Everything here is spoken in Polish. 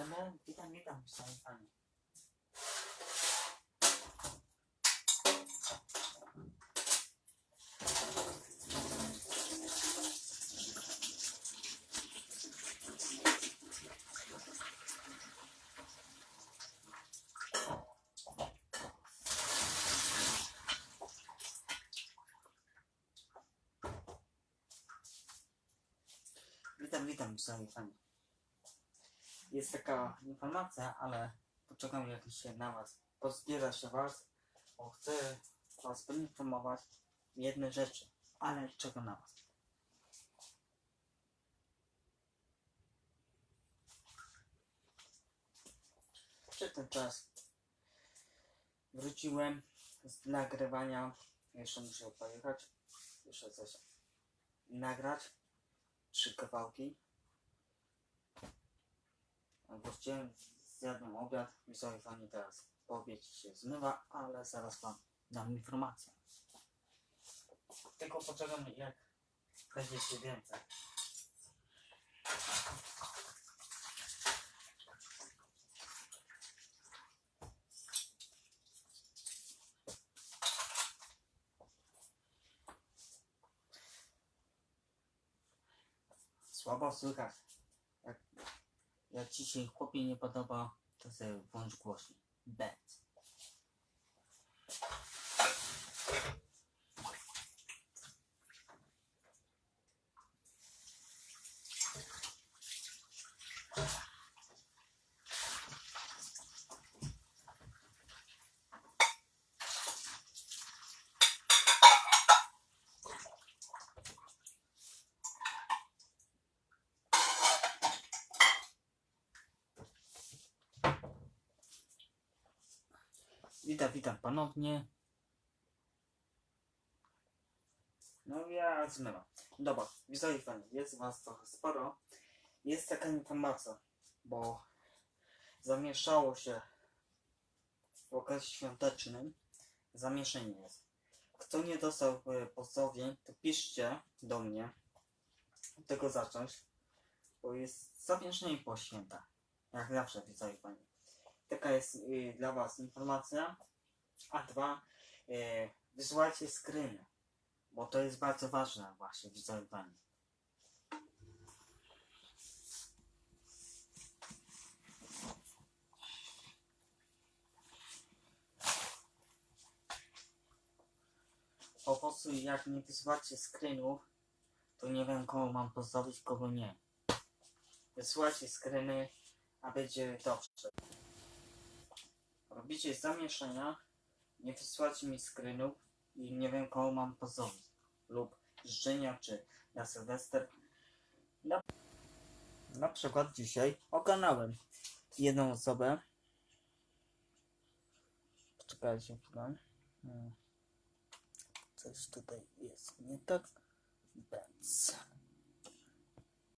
Damian, witam, witam, szanowni panie. Witam, witam, szanowni panie. Jest taka informacja, ale poczekam jak się na was. Pozbiera się was, bo chcę was poinformować jedne rzeczy, ale czego na was. Przez ten czas wróciłem z nagrywania. Jeszcze muszę pojechać. Jeszcze coś nagrać. Trzy kawałki. Właściwie zjadłem obiad. Widzowie fani teraz po obiedzie się zmywa, ale zaraz wam dam informację. Tylko poczekam jak będzie się więcej. Słabo słychać. Jak, ci się chłopie nie podoba, to sobie włącz głośnik. Bet. Witam, witam ponownie. No ja zmywam. Dobra, widzowie fani, jest was trochę sporo. Jest taka informacja, bo zamieszało się w okresie świątecznym. Zamieszanie jest. Kto nie dostał e, pozdrowień, to piszcie do mnie. Od tego zacząć, bo jest zamieszanie po świętach. Jak zawsze, widzowie fani. Taka jest y, dla Was informacja. A dwa, y, wysyłajcie screeny, bo to jest bardzo ważne właśnie, widzowie Pani. Po prostu jak nie wysyłacie screenów, to nie wiem kogo mam pozdrowić, kogo nie. Wysyłajcie screeny, a będzie dobrze robicie zamieszania, nie wysyłacie mi screenów i nie wiem kogo mam pozdrowić lub życzenia czy na Sylwester. Na, na przykład dzisiaj oglądałem jedną osobę. Poczekajcie chwilę. Hmm. Coś tutaj jest nie tak.